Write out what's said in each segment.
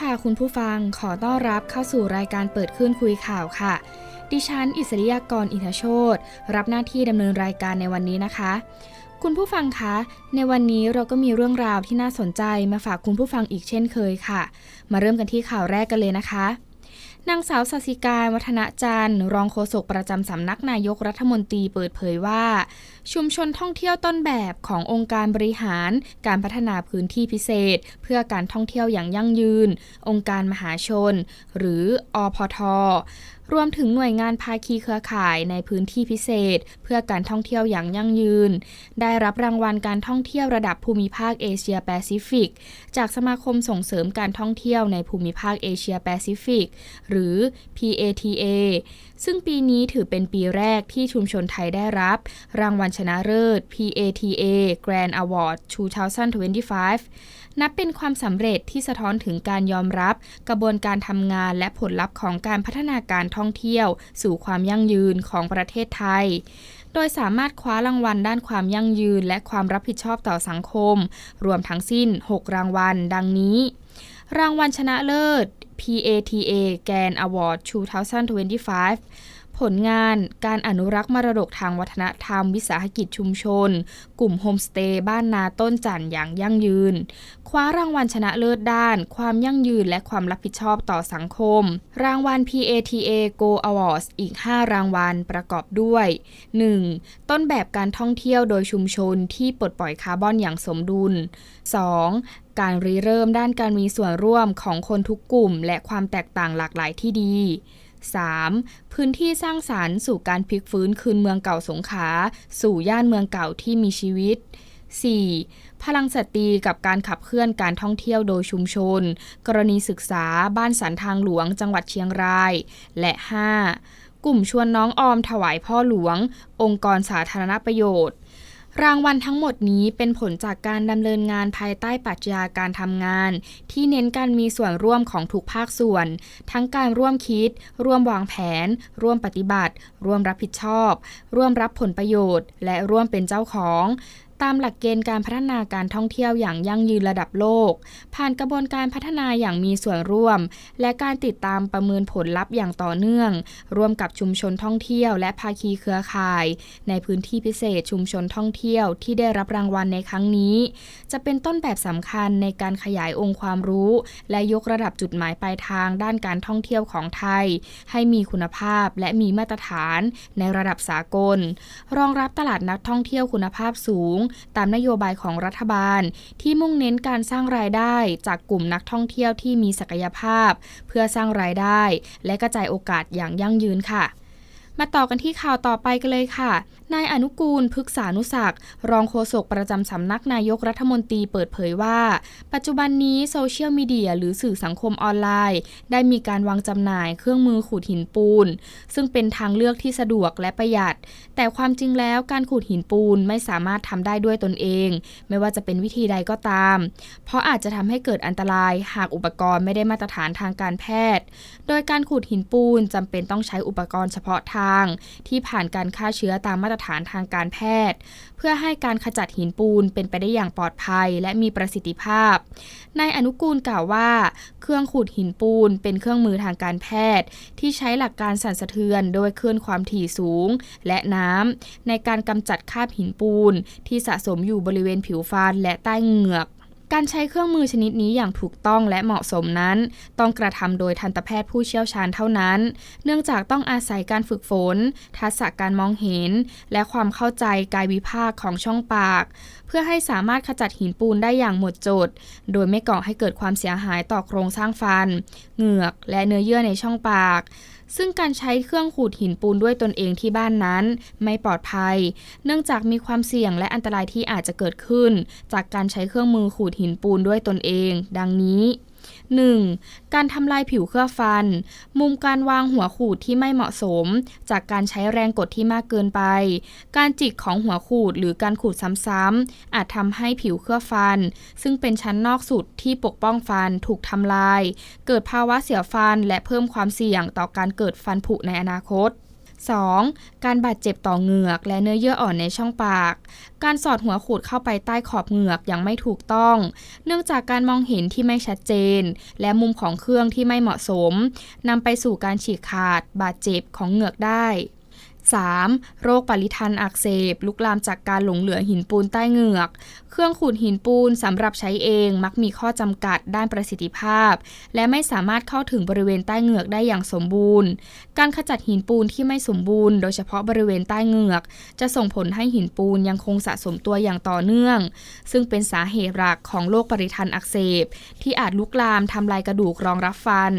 ค่ะคุณผู้ฟังขอต้อนรับเข้าสู่รายการเปิดขึ้นคุยข่าวค่ะ ดิฉันอิสริยากรอินทโชตรับหน้าที่ดำเนินรายการในวันนี้นะคะ คุณผู้ฟังคะ ในวันนี้เราก็มีเรื่องราวที่น่าสนใจมาฝากคุณผู้ฟังอีกเช่นเคยค่ะ มาเริ่มกันที่ข่าวแรกกันเลยนะคะ นางสาวสศิการวัฒนจันทร์ รองโฆษกประจำสำนักนายกรัฐมนตรีเปิดเผยว่า ชุมชนท่องเที่ยวต้นแบบขององค์การบริหาร การพัฒนาพื้นที่พิเศษ เพื่อการท่องเที่ยวอย่างยั่งยืน องค์การมหาชน หรืออพท รวมถึงหน่วยงานภาคีเครือข่ายในพื้นที่พิเศษ เพื่อการท่องเที่ยวอย่างยั่งยืน ได้รับรางวัลการท่องเที่ยวระดับภูมิภาคเอเชียแปซิฟิก จากสมาคมส่งเสริมการท่องเที่ยวในภูมิภาคเอเชียแปซิฟิก หรือ PATA ซึ่งปีนี้ถือเป็นปีแรกที่ชุมชนไทยได้รับ รางวัลชนะเลิศ PATA Grand Award 2025 นับเป็นความสำเร็จที่สะท้อนถึงการยอมรับ กระบวนการทำงานและผลลัพธ์ของการพัฒนาการท่องเที่ยว สู่ความยั่งยืนของประเทศไทย โดยสามารถคว้ารางวัลด้านความยั่งยืน และความรับผิดชอบต่อสังคม รวมทั้งสิ้น 6 รางวัล ดังนี้ รางวัลชนะเลิศ PATA GAN Award 2025 ผลงานการอนุรักษ์มรดกทางวัฒนธรรม วิสาหกิจชุมชน กลุ่มโฮมสเตย์บ้านนาต้นจันทร์อย่างยั่งยืน คว้ารางวัลชนะเลิศด้าน ความยั่งยืนและความรับผิดชอบต่อสังคม รางวัล PATA Go Awards อีก 5 รางวัลประกอบด้วย 1. ต้นแบบการท่องเที่ยวโดยชุมชนที่ปลดปล่อยคาร์บอนอย่างสมดุล 2. การริเริ่มด้านการมีส่วนร่วมของคนทุกกลุ่ม และความแตกต่างหลากหลายที่ดี 3. พื้นที่สร้างสารรค์สู่การพลิกฟื้นคืนเมืองเก่าสงขลาสู่ย่านเมืองเก่าที่มีชีวิต 4. พลังสตรีกับการขับเคลื่อนการท่องเที่ยวโดยชุมชน กรณีศึกษาบ้านสันทางหลวงจังหวัดเชียงราย และ 5. กลุ่มชวนน้องออมถวายพ่อหลวง องค์กรสาธารณประโยชน์ รางวัลทั้งหมดนี้เป็นผลจากการดำเนินงานภายใต้ปรัชญาการทำงาน ที่เน้นการมีส่วนร่วมของทุกภาคส่วน ทั้งการร่วมคิด ร่วมวางแผน ร่วมปฏิบัติ ร่วมรับผิดชอบ ร่วมรับผลประโยชน์ และร่วมเป็นเจ้าของ ตามหลักเกณฑ์การพัฒนาการท่องเที่ยวอย่างยั่งยืนระดับโลก ผ่านกระบวนการพัฒนาอย่างมีส่วนร่วม และการติดตามประเมินผลลัพธ์อย่างต่อเนื่อง ร่วมกับชุมชนท่องเที่ยว และภาคีเครือข่าย ในพื้นที่พิเศษชุมชนท่องเที่ยวที่ได้รับรางวัลในครั้งนี้ จะเป็นต้นแบบสำคัญในการขยายองค์ความรู้ และยกระดับจุดหมายปลายทางด้านการท่องเที่ยวของไทย ให้มีคุณภาพและมีมาตรฐานในระดับสากล รองรับตลาดนักท่องเที่ยวคุณภาพสูงตามนโยบายของรัฐบาล ที่มุ่งเน้นการสร้างรายได้จากกลุ่มนักท่องเที่ยวที่มีศักยภาพ เพื่อสร้างรายได้ และกระจายโอกาสอย่างยั่งยืนค่ะมาต่อกันที่ข่าวต่อไปกันเลยค่ะ นายอนุกูลพฤกษานุศักด์รองโฆษกประจำสำนักนายกรัฐมนตรีเปิดเผยว่า ปัจจุบันนี้โซเชียลมีเดียหรือสื่อสังคมออนไลน์ ได้มีการวางจำหน่ายเครื่องมือขูดหินปูน ซึ่งเป็นทางเลือกที่สะดวกและประหยัด แต่ความจริงแล้วการขูดหินปูนไม่สามารถทำได้ด้วยตนเอง ไม่ว่าจะเป็นวิธีใดก็ตาม เพราะอาจจะทำให้เกิดอันตรายหากอุปกรณ์ไม่ได้มาตรฐานทางการแพทย์ โดยการขูดหินปูนจำเป็นต้องใช้อุปกรณ์เฉพาะทาง ที่ผ่านการฆ่าเชื้อตามมาตรฐานทางการแพทย์ เพื่อให้การขจัดหินปูนเป็นไปได้อย่างปลอดภัยและมีประสิทธิภาพ นายอนุกูลกล่าวว่า เครื่องขูดหินปูนเป็นเครื่องมือทางการแพทย์ ที่ใช้หลักการสั่นสะเทือนโดยเคลื่อนความถี่สูง และน้ำในการกำจัดคราบหินปูน ที่สะสมอยู่บริเวณผิวฟันและใต้เหงือก การใช้เครื่องมือชนิดนี้อย่างถูกต้องและเหมาะสมนั้น ต้องกระทำโดยทันตแพทย์ผู้เชี่ยวชาญเท่านั้น เนื่องจากต้องอาศัยการฝึกฝน ทักษะการมองเห็น และความเข้าใจกายวิภาคของช่องปาก เพื่อให้สามารถขจัดหินปูนได้อย่างหมดจด โดยไม่ก่อให้เกิดความเสียหายต่อโครงสร้างฟัน เหงือก และเนื้อเยื่อในช่องปาก ซึ่งการใช้เครื่องขูดหินปูนด้วยตนเองที่บ้านนั้น ไม่ปลอดภัย เนื่องจากมีความเสี่ยงและอันตรายที่อาจจะเกิดขึ้น จากการใช้เครื่องมือขูดหินปูนด้วยตนเอง ดังนี้ 1. การทำลายผิวเคลือบฟัน มุมการวางหัวขูดที่ไม่เหมาะสม จากการใช้แรงกดที่มากเกินไป การจิกของหัวขูดหรือการขูดซ้ำๆอาจทำให้ผิวเคลือบฟัน ซึ่งเป็นชั้นนอกสุดที่ปกป้องฟันถูกทำลาย เกิดภาวะเสียฟันและเพิ่มความเสี่ยงต่อการเกิดฟันผุในอนาคต 2. การบาดเจ็บต่อเหงือก และเนื้อเยื่ออ่อนในช่องปาก การสอดหัวขูดเข้าไปใต้ขอบเหงือกอย่างไม่ถูกต้อง เนื่องจากการมองเห็นที่ไม่ชัดเจน และมุมของเครื่องที่ไม่เหมาะสมนำไปสู่การฉีกขาด บาดเจ็บของเหงือกได้ 3. โรคปริทันอักเสบ ลุกลามจากการหลงเหลือหินปูนใต้เหงือก เครื่องขูดหินปูนสำหรับใช้เองมักมีข้อจำกัดด้านประสิทธิภาพ และไม่สามารถเข้าถึงบริเวณใต้เหงือกได้อย่างสมบูรณ์ การขจัดหินปูนที่ไม่สมบูรณ์ โดยเฉพาะบริเวณใต้เหงือก จะส่งผลให้หินปูนยังคงสะสมตัวอย่างต่อเนื่อง ซึ่งเป็นสาเหตุหลักของโรคปริทันอักเสบ ที่อาจลุกลามทำลายกระดูกรองรับฟัน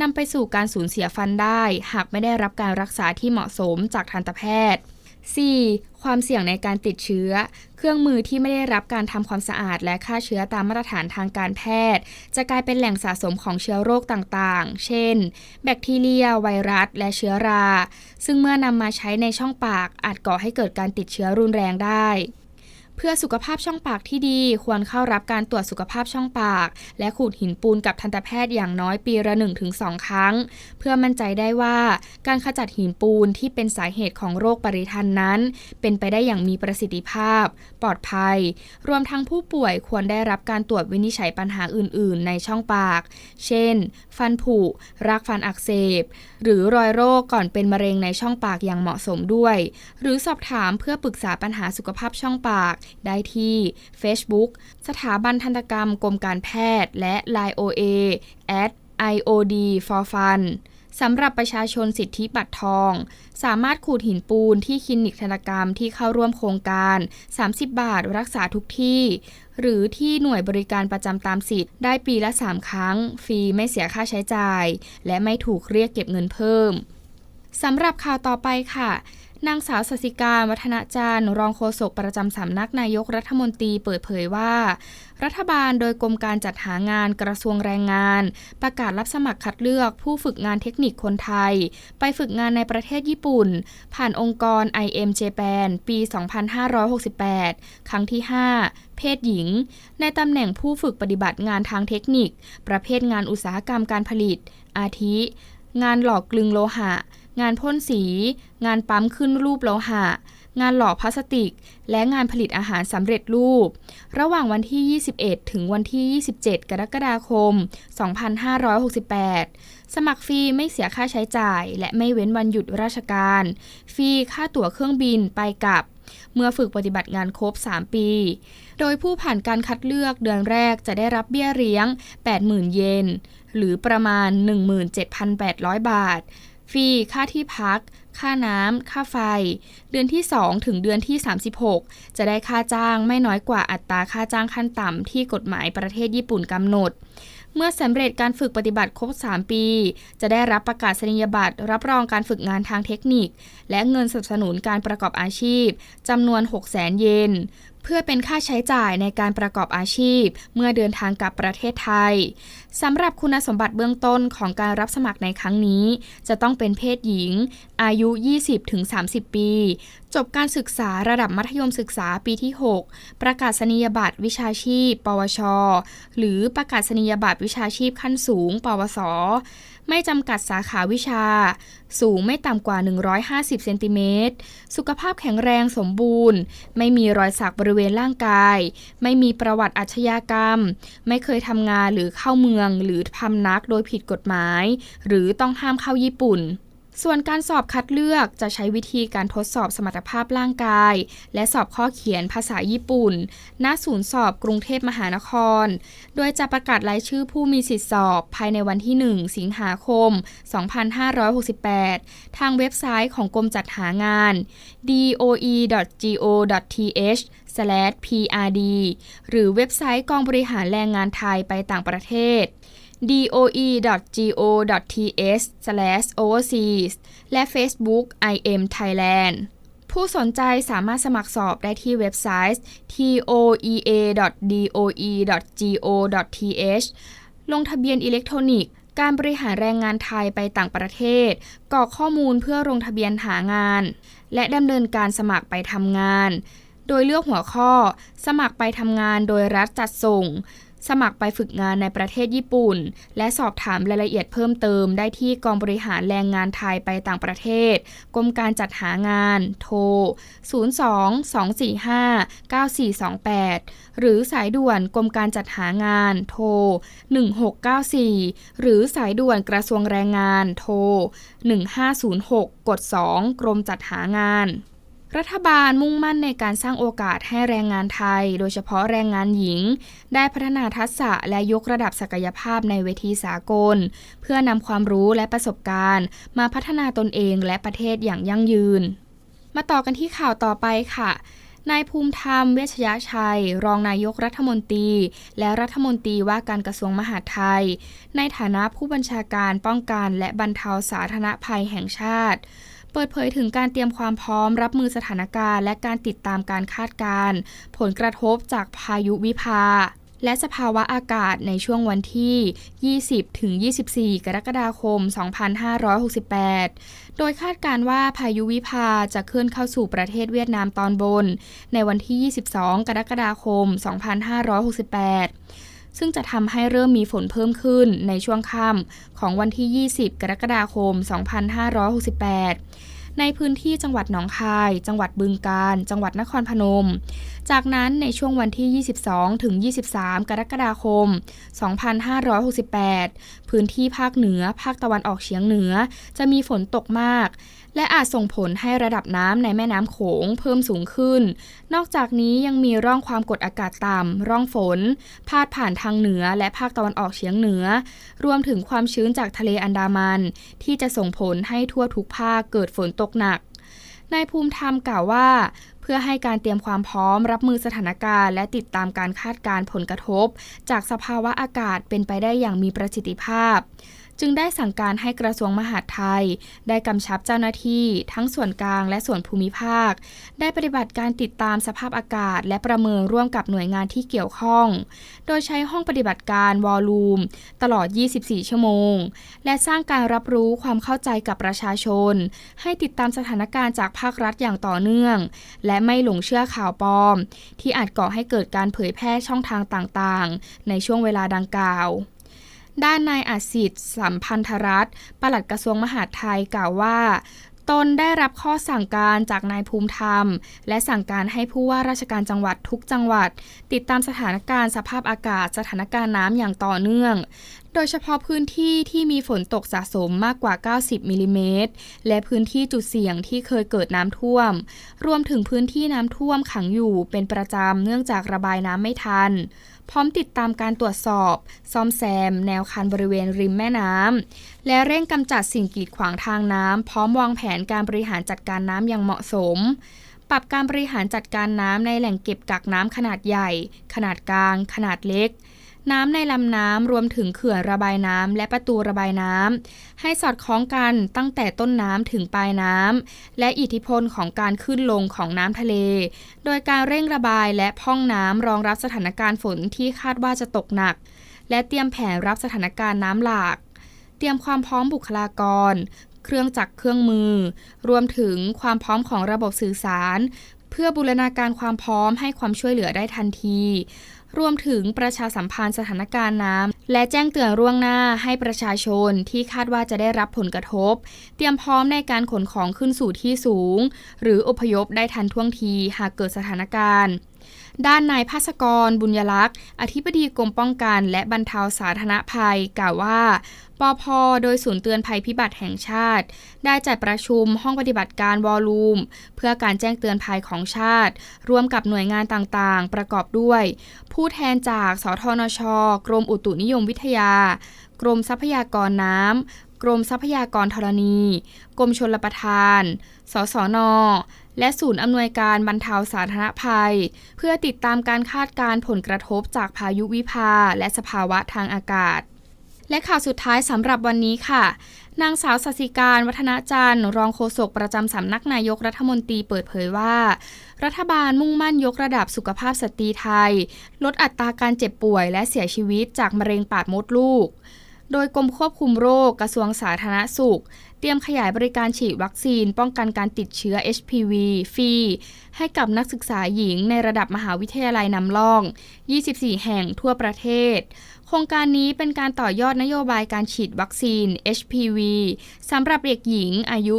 นำไปสู่การสูญเสียฟันได้ หากไม่ได้รับการรักษาที่เหมาะสมจากทันตแพทย์ 4. ความเสี่ยงในการติดเชื้อ เครื่องมือที่ไม่ได้รับการทำความสะอาดและฆ่าเชื้อตามมาตรฐานทางการแพทย์ จะกลายเป็นแหล่งสะสมของเชื้อโรคต่างๆ เช่น แบคทีเรีย ไวรัส และเชื้อรา ซึ่งเมื่อนำมาใช้ในช่องปากอาจก่อให้เกิดการติดเชื้อรุนแรงได้ เพื่อสุขภาพช่องปากที่ดี ควรเข้ารับการตรวจสุขภาพช่องปาก และขูดหินปูนกับทันตแพทย์อย่างน้อยปีละ 1-2 ครั้ง เพื่อมั่นใจได้ว่าการขจัดหินปูนที่เป็นสาเหตุของโรคปริทันนั้น เป็นไปได้อย่างมีประสิทธิภาพ ปลอดภัย รวมทั้งผู้ป่วยควรได้รับการตรวจวินิจฉัยปัญหาอื่น ๆ ในช่องปาก เช่น ฟันผุรากฟันอักเสบ หรือรอยโรคก่อนเป็นมะเร็งในช่องปากอย่างเหมาะสมด้วย หรือสอบถามเพื่อปรึกษาปัญหาสุขภาพช่องปากได้ที่ Facebook สถาบันทันตกรรมกรมการแพทย์ และ Line OA at IOD for Fun สำหรับประชาชนสิทธิบัตรทอง สามารถขูดหินปูนที่คลินิกธนกรรมที่เข้าร่วมโครงการ 30 บาทรักษาทุกที่ หรือที่หน่วยบริการประจำตามสิทธิ์ได้ปีละ 3 ครั้ง ฟรีไม่เสียค่าใช้จ่าย และไม่ถูกเรียกเก็บเงินเพิ่มสำหรับข่าวต่อไปค่ะ นางสาวสสิการวัฒนจารย์รองโฆษกประจำสำนักนายกรัฐมนตรีเปิดเผยว่า รัฐบาลโดยกรมการจัดหางานกระทรวงแรงงาน ประกาศรับสมัครคัดเลือกผู้ฝึกงานเทคนิคคนไทย ไปฝึกงานในประเทศญี่ปุ่น ผ่านองค์กร IM Japan ปี 2568 ครั้งที่ 5 เพศหญิง ในตำแหน่งผู้ฝึกปฏิบัติงานทางเทคนิค ประเภทงานอุตสาหกรรมการผลิต อาทิ งานหลอกกลึงโลหะ งานพ่นสี งานปั๊มขึ้นรูปโลหะ งานหล่อพลาสติก และงานผลิตอาหารสำเร็จรูป ระหว่างวันที่ 21 ถึงวันที่ 27 กรกฎาคม 2568 สมัครฟรีไม่เสียค่าใช้จ่าย และไม่เว้นวันหยุดราชการ ฟรีค่าตั๋วเครื่องบินไปกลับเมื่อฝึกปฏิบัติงานครบ 3 ปี โดยผู้ผ่านการคัดเลือกเดือนแรกจะได้รับเบี้ยเลี้ยง 80,000 เยน หรือประมาณ 17,800 บาท ฟรีค่าที่พัก ค่าน้ำ ค่าไฟ เดือนที่ 2 ถึงเดือนที่ 36 จะได้ค่าจ้างไม่น้อยกว่าอัตราค่าจ้างขั้นต่ำที่กฎหมายประเทศญี่ปุ่นกำหนด เมื่อสำเร็จการฝึกปฏิบัติครบ 3 ปี จะได้รับประกาศนียบัตรรับรองการฝึกงานทางเทคนิค และเงินสนับสนุนการประกอบอาชีพจำนวน 600,000 เยน พื่อเป็นค่าใช้จ่ายในการประกอบอาชีพ เมื่อเดินทางกลับประเทศไทยสำหรับคุณสมบัติเบื้องต้นของการรับสมัครในครั้งนี้ จะต้องเป็นเพศหญิง อายุ 20-30 ปี จบการศึกษาระดับมัธยมศึกษาปีที่ 6 ประกาศนียบัตรวิชาชีพ ปวช หรือประกาศนียบัตรวิชาชีพขั้นสูง ปวส ไม่จำกัดสาขาวิชา สูงไม่ต่ำกว่า 150 เซนติเมตร สุขภาพแข็งแรงสมบูรณ์ ไม่มีรอยสักบริเวณร่างกาย ไม่มีประวัติอาชญากรรม ไม่เคยทำงานหรือเข้าเมืองหรือพำนักโดยผิดกฎหมาย หรือต้องห้ามเข้าญี่ปุ่น ส่วนการสอบคัดเลือกจะใช้วิธีการทดสอบสมรรถภาพร่างกาย และสอบข้อเขียนภาษาญี่ปุ่น ณ ศูนย์สอบกรุงเทพมหานคร โดยจะประกาศรายชื่อผู้มีสิทธิสอบภายในวันที่ 1 สิงหาคม 2568 ทางเว็บไซต์ของกรมจัดหางาน doe.go.th/prd หรือเว็บไซต์กองบริหารแรงงานไทยไปต่างประเทศ doe.go.th/overseas และ Facebook IM Thailand ผู้สนใจสามารถสมัครสอบได้ที่เว็บไซต์ toea.doe.go.th ลงทะเบียนอิเล็กทรอนิกส์ การบริหารแรงงานไทยไปต่างประเทศกรอกข้อมูลเพื่อลงทะเบียนหางาน และดำเนินการสมัครไปทำงาน โดยเลือกหัวข้อ สมัครไปทำงานโดยรัฐจัดส่ง สมัครไปฝึกงานในประเทศญี่ปุ่น และสอบถามรายละเอียดเพิ่มเติมได้ที่กองบริหารแรงงานไทยไปต่างประเทศ กรมการจัดหางาน โทร 02-245-9428 หรือสายด่วนกรมการจัดหางาน โทร 1694 หรือสายด่วนกระทรวงแรงงาน โทร 1506 กด 2 กรมจัดหางาน รัฐบาลมุ่งมั่นในการสร้างโอกาสให้แรงงานไทย โดยเฉพาะแรงงานหญิง ได้พัฒนาทักษะและยกระดับศักยภาพในเวทีสากล เพื่อนำความรู้และประสบการณ์ มาพัฒนาตนเองและประเทศอย่างยั่งยืน มาต่อกันที่ข่าวต่อไปค่ะนายภูมิธรรมเวชยชัย รองนายกรัฐมนตรี และรัฐมนตรีว่าการกระทรวงมหาดไทย ในฐานะผู้บัญชาการป้องกันและบรรเทาสาธารณภัยแห่งชาติ เปิดเผยถึงการเตรียมความพร้อมรับมือสถานการณ์ และการติดตามการคาดการณ์ผลกระทบจากพายุวิภาและสภาวะอากาศในช่วงวันที่ 20 ถึง 24 กรกฎาคม 2568 โดยคาดการณ์ว่าพายุวิภาจะเคลื่อนเข้าสู่ประเทศเวียดนามตอนบน ในวันที่ 22 กรกฎาคม 2568 ซึ่งจะทำให้เริ่มมีฝนเพิ่มขึ้นในช่วงค่ำของวันที่ 20 กรกฎาคม 2568ในพื้นที่จังหวัดหนองคาย จังหวัดบึงกาฬ จังหวัดนครพนม จากนั้นในช่วงวันที่ 22 ถึง 23 กรกฎาคม 2568 พื้นที่ภาคเหนือ ภาคตะวันออกเฉียงเหนือ จะมีฝนตกมาก และอาจส่งผลให้ระดับน้ำในแม่น้ำโขงเพิ่มสูงขึ้น นอกจากนี้ยังมีร่องความกดอากาศต่ำ ร่องฝน พาดผ่านทางเหนือและภาคตะวันออกเฉียงเหนือ รวมถึงความชื้นจากทะเลอันดามัน ที่จะส่งผลให้ทั่วทุกภาคเกิดฝนตกหนักนายภูมิธรรมกล่าวว่า เพื่อให้การเตรียมความพร้อมรับมือสถานการณ์ และติดตามการคาดการณ์ผลกระทบ จากสภาวะอากาศเป็นไปได้อย่างมีประสิทธิภาพ จึงได้สั่งการให้กระทรวงมหาดไทย ได้กำชับเจ้าหน้าที่ทั้งส่วนกลางและส่วนภูมิภาค ได้ปฏิบัติการติดตามสภาพอากาศ และประเมินร่วมกับหน่วยงานที่เกี่ยวข้อง โดยใช้ห้องปฏิบัติการวอลลุ่มตลอด 24 ชั่วโมง และสร้างการรับรู้ความเข้าใจกับประชาชน ให้ติดตามสถานการณ์จากภาครัฐอย่างต่อเนื่อง และไม่หลงเชื่อข่าวปลอม ที่อาจก่อให้เกิดการเผยแพร่ช่องทางต่างๆ ในช่วงเวลาดังกล่าว ด้านนายอาสิทธิ์สัมพันธรัตน์ปลัดกระทรวงมหาดไทยกล่าวว่าตนได้รับข้อสั่งการจากนายภูมิธรรม และสั่งการให้ผู้ว่าราชการจังหวัดทุกจังหวัด ติดตามสถานการณ์สภาพอากาศสถานการณ์น้ำอย่างต่อเนื่อง โดยเฉพาะพื้นที่ที่มีฝนตกสะสมมากกว่า 90มิลิเมตรและพื้นที่จุดเสี่ยงที่เคยเกิดน้ำท่วม รวมถึงพื้นที่น้ำท่วมขังอยู่เป็นประจำเนื่องจากระบายน้ำไม่ทัน พร้อมติดตามการตรวจสอบ ซ่อมแซม แนวคันบริเวณริมแม่น้ำและเร่งกำจัดสิ่งกีดขวางทางน้ำพร้อมวางแผนการบริหารจัดการน้ำอย่างเหมาะสม ปรับการบริหารจัดการน้ำในแหล่งเก็บกักน้ำขนาดใหญ่ ขนาดกลาง ขนาดเล็ก น้ำในลำน้ำรวมถึงเขื่อนระบายน้ำและประตูระบายน้ำให้สอดคล้องกันตั้งแต่ต้นน้ำถึงปลายน้ำและอิทธิพลของการขึ้นลงของน้ำทะเล โดยการเร่งระบายและพ่องน้ำรองรับสถานการณ์ฝนที่คาดว่าจะตกหนัก และเตรียมแผนรับสถานการณ์น้ำหลาก เตรียมความพร้อมบุคลากร เครื่องจักรเครื่องมือ รวมถึงความพร้อมของระบบสื่อสาร เพื่อบูรณาการความพร้อมให้ความช่วยเหลือได้ทันที รวมถึงประชาสัมพันธ์สถานการณ์น้ำและแจ้งเตือนร่วงหน้าให้ประชาชนที่คาดว่าจะได้รับผลกระทบ เตรียมพร้อมในการขนของขึ้นสู่ที่สูง หรืออพยพได้ทันท่วงทีหากเกิดสถานการณ์ ด้านนายภาสกร บุญยลักษ์ อธิบดีกรมป้องกัน และบรรเทาสาธารณภัย กล่าวว่าปอพโดยศูนย์เตือนภัยพิบัติแห่งชาติ ได้จัดประชุมห้องปฏิบัติการวอลลุ่มเพื่อการแจ้งเตือนภัยของชาติ ร่วมกับหน่วยงานต่างๆ ประกอบด้วย ผู้แทนจากสทนช กรมอุตุนิยมวิทยา กรมทรัพยากรน้ำ กรมทรัพยากรธรณี กรมชลประทาน สสน และศูนย์อำนวยการบรรเทาสาธารณภัย เพื่อติดตามการคาดการณ์ผลกระทบจากพายุวิภาและสภาวะทางอากาศ และข่าวสุดท้ายสำหรับวันนี้ค่ะ นางสาวสัสิการวัฒนจันทร์ รองโฆษกประจำสำนักนายกรัฐมนตรีเปิดเผยว่า รัฐบาลมุ่งมั่นยกระดับสุขภาพสตรีไทย ลดอัตราการเจ็บป่วยและเสียชีวิตจากมะเร็งปากมดลูก โดยกรมควบคุมโรคกระทรวงสาธารณสุข เตรียมขยายบริการฉีดวัคซีน ป้องกันการติดเชื้อ HPV ฟรีให้กับนักศึกษาหญิงในระดับมหาวิทยาลัยนำร่อง 24 แห่งทั่วประเทศ โครงการนี้เป็นการต่อยอดนโยบายการฉีดวัคซีน HPV สำหรับเด็กหญิงอายุ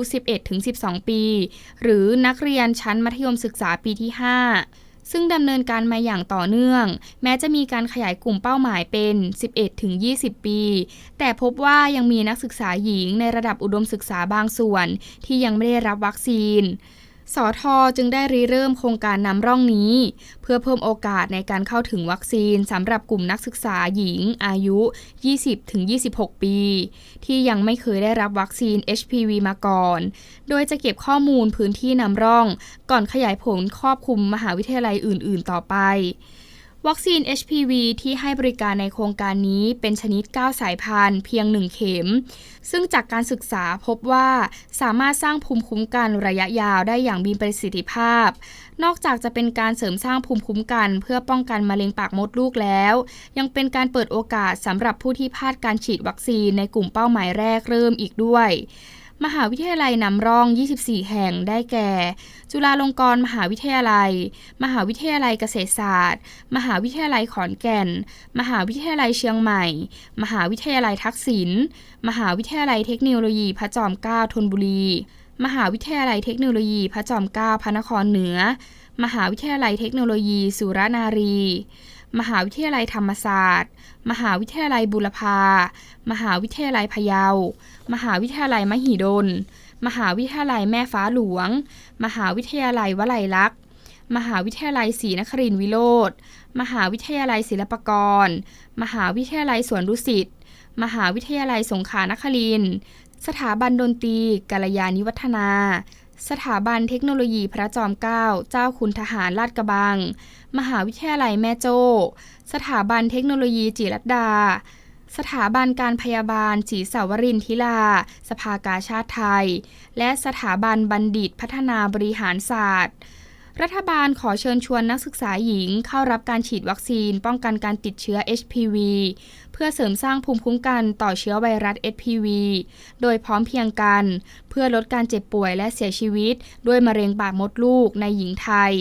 11-12 ปี หรือนักเรียนชั้นมัธยมศึกษาปีที่ 5 ซึ่งดำเนินการมาอย่างต่อเนื่อง แม้จะมีการขยายกลุ่มเป้าหมายเป็น 11-20 ปี แต่พบว่ายังมีนักศึกษาหญิงในระดับอุดมศึกษาบางส่วน ที่ยังไม่ได้รับวัคซีน สอทอจึงได้ริเริ่มโครงการนำร่องนี้ เพื่อเพิ่มโอกาสในการเข้าถึงวัคซีนสำหรับกลุ่มนักศึกษาหญิงอายุ 20-26 ปี ที่ยังไม่เคยได้รับวัคซีน HPV มาก่อน โดยจะเก็บข้อมูลพื้นที่นำร่อง ก่อนขยายผลครอบคลุมมหาวิทยาลัยอื่น ๆ ต่อไป วัคซีน HPV ที่ให้บริการในโครงการนี้เป็นชนิด 9 สายพันธุ์เพียง 1 เข็ม ซึ่งจากการศึกษาพบว่าสามารถสร้างภูมิคุ้มกันระยะยาวได้อย่างมีประสิทธิภาพ นอกจากจะเป็นการเสริมสร้างภูมิคุ้มกัน เพื่อป้องกันมะเร็งปากมดลูกแล้ว ยังเป็นการเปิดโอกาสสำหรับผู้ที่พลาดการฉีดวัคซีนในกลุ่มเป้าหมายแรกเริ่มอีกด้วย มหาวิทยาลัยนำร่อง 24 แห่งได้แก่ จุฬาลงกรณ์มหาวิทยาลัย มหาวิทยาลัยเกษตรศาสตร์ มหาวิทยาลัยขอนแก่น มหาวิทยาลัยเชียงใหม่ มหาวิทยาลัยทักษิณ มหาวิทยาลัยเทคโนโลยีพระจอมเกล้าธนบุรี มหาวิทยาลัยเทคโนโลยีพระจอมเกล้าพระนครเหนือ มหาวิทยาลัยเทคโนโลยี สุรนารี มหาวิทยาลัยธรรมศาสตร์ มหาวิทยาลัยบุรพา มหาวิทยาลัยพะเยา มหาวิทยาลัยมหิดล มหาวิทยาลัยแม่ฟ้าหลวง มหาวิทยาลัยวลัยลักษณ์ มหาวิทยาลัยศรีนครินทร์วิโรธมหาวิทยาลัยศิลปากร มหาวิทยาลัยสวนดุสิต มหาวิทยาลัยสงขลานครินทร์ สถาบันดนตรีกัลยาณิวัฒนา สถาบันเทคโนโลยีพระจอมเกล้า เจ้าคุณทหารลาดกระบัง มหาวิทยาลัยแม่โจ้ สถาบันเทคโนโลยีจิรัตดา สถาบันการพยาบาลศรีสาวรินทิลา สภากาชาติไทย และสถาบันบัณฑิตพัฒนาบริหารศาสตร์ รัฐบาลขอเชิญชวนนักศึกษาหญิงเข้ารับการฉีดวัคซีน ป้องกันการติดเชื้อ HPV เพื่อเสริมสร้างภูมิคุ้มกันต่อเชื้อไวรัส HPV โดยพร้อมเพียงกัน เพื่อลดการเจ็บป่วยและเสียชีวิต ด้วยมะเร็งปากมดลูกในหญิงไทย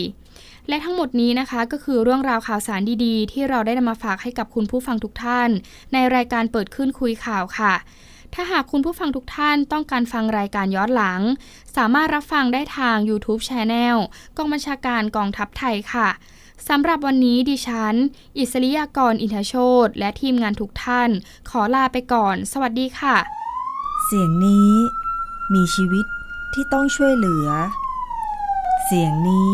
และทั้งหมดนี้นะคะก็คือเรื่องราวข่าวสารดีๆ ที่เราได้นำมาฝากให้กับคุณผู้ฟังทุกท่าน ในรายการเปิดขึ้นคุยข่าวค่ะ ถ้าหากคุณผู้ฟังทุกท่านต้องการฟังรายการย้อนหลัง สามารถรับฟังได้ทาง YouTube c h anel กองบัญชาการกองทัพไทยค่ะสำหรับวันนี้ดิฉัน อิสริยากรอินทโชตและทีมงานทุกท่าน ขอลาไปก่อน สวัสดีค่ะ เสียงนี้มีชีวิตที่ต้องช่วยเหลือ เสียงนี้